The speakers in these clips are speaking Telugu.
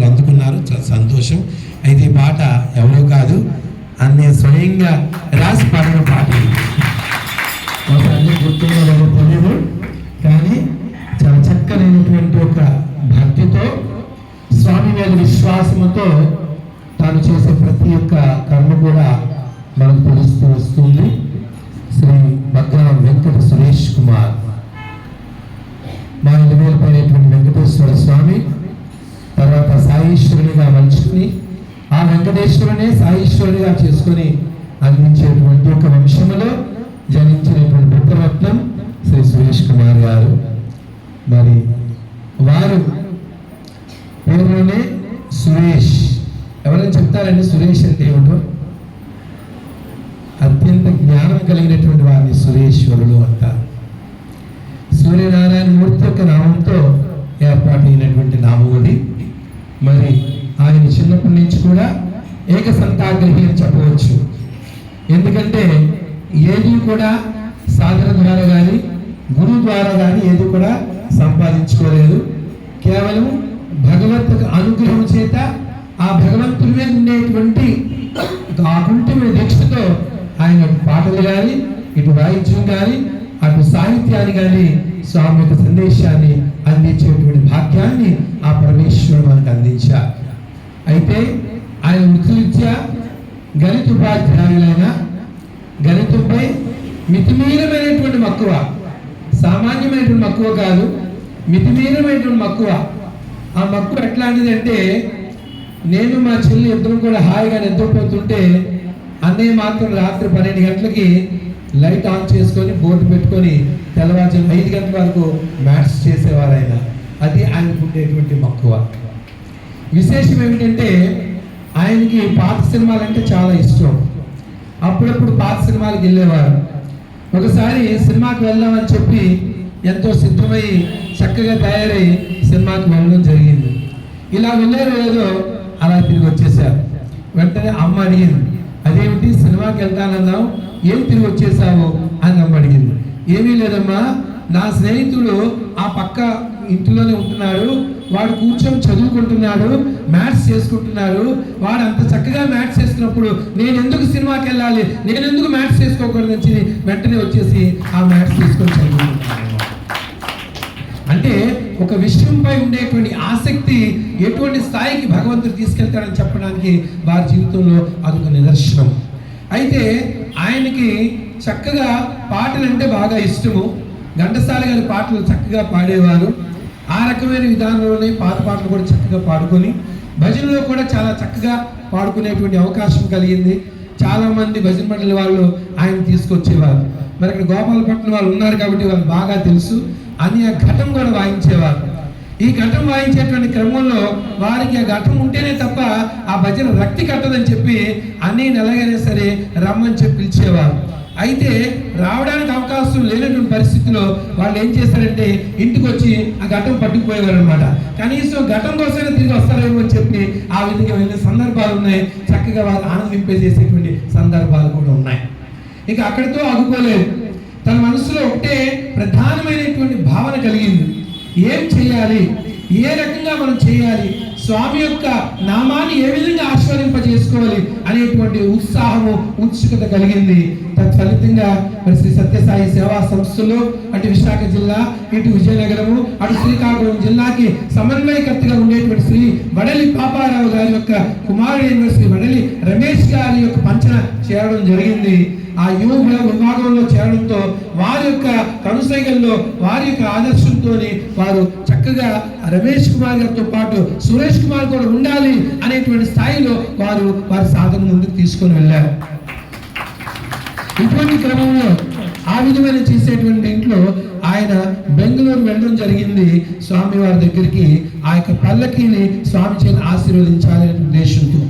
పాడుకున్నారు చాలా సంతోషం. అయితే ఈ పాట ఎవరో కాదు అన్నీ స్వయంగా రాసి పాడిన పాట ఇది. బహుశా గుర్తుందో కానీ చాలా చక్కనైనటువంటి ఒక భక్తితో స్వామి మీద విశ్వాసముతో తాను చేసే ప్రతి ఒక్క కర్మ కూడా మనకు తెలుస్తూ వస్తుంది. శ్రీ భద్ర వెంకట సురేష్ కుమార్. మా ఇంటి మీద వెంకటేశ్వర స్వామి తర్వాత సాయీశ్వరునిగా మలుచుకుని ఆ వెంకటేశ్వరునే సాయీశ్వరునిగా చేసుకొని అందించేటువంటి ఒక వంశములో జనించినటువంటి పుత్రరత్నం శ్రీ సురేష్ కుమార్ గారు. మరి వారు పేరులోనే సురేష్. ఎవరైనా చెప్తారండి సురేష్ అంటే ఏమిటో? అత్యంత జ్ఞానం కలిగినటువంటి వారిని ఏక సంతాగ్రహి అని చెప్పవచ్చు. ఎందుకంటే ఏది కూడా సాధన ద్వారా కానీ గురువు ద్వారా కానీ ఏది కూడా సంపాదించుకోలేదు. కేవలం భగవత్ అనుగ్రహం చేత ఆ భగవంతుడి మీద ఉండేటువంటి ఆ కుంటిమైన దీక్షతో ఆయన పాటలు కానీ ఇటు వాయిద్యం కానీ అటు సాహిత్యాన్ని కానీ స్వామి యొక్క సందేశాన్ని అందించేటువంటి భాగ్యాన్ని ఆ పరమేశ్వరుడు మనకు అందించారు అయితే ఆయన గణిత ఉపాధ్యాయులైన గణితంపై మితిమీరమైనటువంటి మక్కువ సామాన్యమైనటువంటి మక్కువ కాదు మితిమీరమైనటువంటి మక్కువ. ఆ మక్కువ ఎట్లాంటిది అంటే నేను మా చెల్లి ఇద్దరు కూడా హాయిగా నిద్రపోతుంటే అన్నయ్య మాత్రం రాత్రి పన్నెండు గంటలకి లైట్ ఆన్ చేసుకొని బోర్డు పెట్టుకొని తెల్లవారు ఐదు గంటల వరకు మ్యాథ్స్ చేసేవారు ఆయన అది ఆయనకు ఉండేటువంటి మక్కువ. విశేషం ఏమిటంటే ఆయనకి పాత సినిమాలు అంటే చాలా ఇష్టం. అప్పుడప్పుడు పాత సినిమాలకు వెళ్ళేవారు. ఒకసారి సినిమాకి వెళ్దామని చెప్పి ఎంతో సిద్ధమై చక్కగా తయారై సినిమాకి వెళ్ళడం జరిగింది. ఇలా వెళ్ళారు లేదో అలా తిరిగి వచ్చేసారు వెంటనే అమ్మ అడిగింది అదేమిటి సినిమాకి వెళ్తానన్నావు? ఏం తిరిగి వచ్చేసావు అని అమ్మ అడిగింది. ఏమీ లేదమ్మా నా స్నేహితుడు ఆ పక్క ఇంటిలోనే ఉంటున్నాడు. వాడు కూర్చొని చదువుకుంటున్నాడు మ్యాథ్స్ చేసుకుంటున్నారు వాడు అంత చక్కగా మ్యాథ్స్ చేసుకున్నప్పుడు నేను ఎందుకు సినిమాకి వెళ్ళాలి? నేను ఎందుకు మ్యాథ్స్ చేసుకోకూడదు అని వెంటనే వచ్చేసి ఆ మ్యాథ్స్ తీసుకొని చదువుకుంటున్నాను అంటే ఒక విషయంపై ఉండేటువంటి ఆసక్తి ఎటువంటి స్థాయికి భగవంతుడు తీసుకెళ్తాడని చెప్పడానికి వారి జీవితంలో అదొక నిదర్శనం. అయితే ఆయనకి చక్కగా పాటలు అంటే బాగా ఇష్టము. ఘంటసాల గారి పాటలు చక్కగా పాడేవారు. ఆ రకమైన విధానంలోనే పాత పాటలు కూడా చక్కగా పాడుకొని భజనలో కూడా చాలా చక్కగా పాడుకునేటువంటి అవకాశం కలిగింది. చాలామంది భజన మండలి వాళ్ళు ఆయన తీసుకొచ్చేవారు. మరి ఇక్కడ గోపాలపట్నం వాళ్ళు ఉన్నారు కాబట్టి వాళ్ళు బాగా తెలుసు. అని ఆ ఘటం కూడా వాయించేవారు. ఈ ఘటం వాయించేటువంటి క్రమంలో వారికి ఆ ఘటం ఉంటేనే తప్ప ఆ భజన రక్తి కట్టదని చెప్పి అన్నీ ఎలాగైనా సరే రమ్మని చెప్పి పిలిచేవారు. అయితే రావడానికి అవకాశం లేనటువంటి పరిస్థితిలో వాళ్ళు ఏం చేశారంటే ఇంటికి వచ్చి ఆ ఘటం పట్టుకుపోయేవారు అనమాట కనీసం ఘటం కోసమే తిరిగి వస్తారేమో అని చెప్పి ఆ విధంగా వెళ్ళిన సందర్భాలు ఉన్నాయి. చక్కగా వాళ్ళు ఆనందింపజేసేటువంటి సందర్భాలు కూడా ఉన్నాయి. ఇక అక్కడితో ఆగుకోలేదు తన మనసులో ఒకటే ప్రధానమైనటువంటి భావన కలిగింది. ఏం చేయాలి? ఏ రకంగా మనం చేయాలి? స్వామి యొక్క నామాన్ని ఏ విధంగా ఆస్వాదింపజేసుకోవాలి అనేటువంటి ఉత్సాహము ఉత్సుకత కలిగింది. తత్ఫలితంగా మరి శ్రీ సత్యసాయి సేవా సంస్థలు అటు విశాఖ జిల్లా ఇటు విజయనగరము అటు శ్రీకాకుళం జిల్లాకి సమన్వయకర్తగా ఉండేటువంటి శ్రీ వడలి పాపారావు గారి యొక్క కుమారుడైన శ్రీ వడలి రమేష్ గారి యొక్క పంచన చేరడం జరిగింది. ఆ యువ విభాగంలో చేరడంతో వారి యొక్క కనుసైగల్లో వారి యొక్క ఆదర్శంతో వారు చక్కగా రమేష్ కుమార్ గారితో పాటు సురేష్ కుమార్ కూడా ఉండాలి అనేటువంటి స్థాయిలో వారు వారి సాధన ముందుకు తీసుకొని వెళ్ళారు. ఇటువంటి క్రమంలో ఆ విధమైన చేసేటువంటి ఇంట్లో ఆయన బెంగళూరు వెళ్ళడం జరిగింది. స్వామి వారి దగ్గరికి ఆ యొక్క పల్లకీని స్వామి చేత ఆశీర్వదించాలనే ఉద్దేశంతో.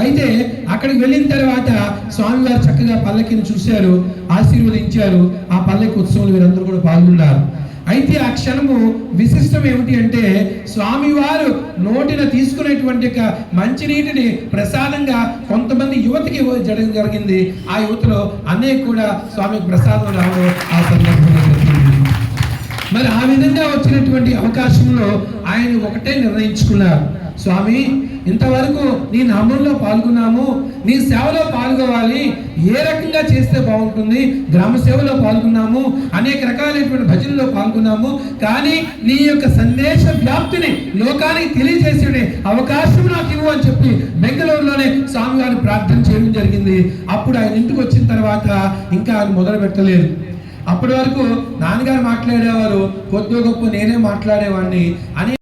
అయితే అక్కడికి వెళ్ళిన తర్వాత స్వామివారు చక్కగా పల్లకిని చూశారు ఆశీర్వదించారు. ఆ పల్లకి ఉత్సవంలో వీరందరూ కూడా పాల్గొన్నారు. అయితే ఆ క్షణము విశిష్టం ఏమిటి అంటే స్వామివారు నోటిన తీసుకునేటువంటి యొక్క మంచినీటిని ప్రసాదంగా కొంతమంది యువతకి ఇవ్వడం జరిగింది. ఆ యువతలో అనేక కూడా స్వామికి ప్రసాదం రావడం ఆ సందర్భంలో జరిగింది. మరి ఆ విధంగా వచ్చినటువంటి అవకాశంలో ఆయన ఒకటే నిర్ణయించుకున్నారు. స్వామి ఇంతవరకు నీ నామంలో పాల్గొన్నాము నీ సేవలో పాల్గొవాలి ఏ రకంగా చేస్తే బాగుంటుంది గ్రామ సేవలో పాల్గొన్నాము అనేక రకాలైనటువంటి భజనలో పాల్గొన్నాము కానీ నీ యొక్క సందేశ వ్యాప్తిని లోకానికి తెలియజేసే అవకాశం నాకు ఇవ్వు అని చెప్పి బెంగళూరులోనే స్వామి గారు ప్రార్థన చేయడం జరిగింది. అప్పుడు ఆయన ఇంటికి వచ్చిన తర్వాత ఇంకా ఆయన మొదలు పెట్టలేదు. అప్పటి వరకు నాన్నగారు మాట్లాడేవారు కొద్ది గొప్ప నేనే మాట్లాడేవాడిని అని